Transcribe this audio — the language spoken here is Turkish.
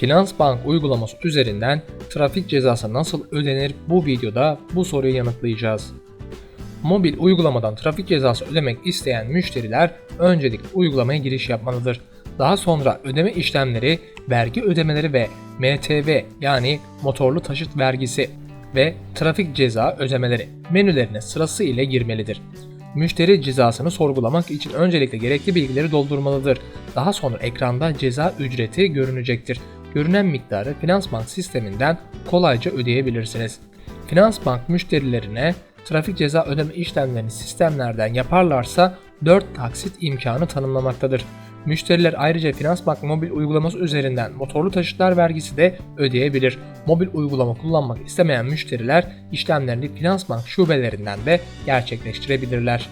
Finansbank uygulaması üzerinden trafik cezası nasıl ödenir bu videoda bu soruyu yanıtlayacağız. Mobil uygulamadan trafik cezası ödemek isteyen müşteriler öncelikle uygulamaya giriş yapmalıdır. Daha sonra ödeme işlemleri, vergi ödemeleri ve MTV yani motorlu taşıt vergisi ve trafik ceza ödemeleri menülerine sırası ile girmelidir. Müşteri cezasını sorgulamak için öncelikle gerekli bilgileri doldurmalıdır. Daha sonra ekranda ceza ücreti görünecektir. Görünen miktarı Finansbank sisteminden kolayca ödeyebilirsiniz. Finansbank müşterilerine trafik ceza ödeme işlemlerini sistemlerden yaparlarsa 4 taksit imkanı tanımlamaktadır. Müşteriler ayrıca Finansbank mobil uygulaması üzerinden motorlu taşıtlar vergisi de ödeyebilir. Mobil uygulama kullanmak istemeyen müşteriler işlemlerini Finansbank şubelerinden de gerçekleştirebilirler.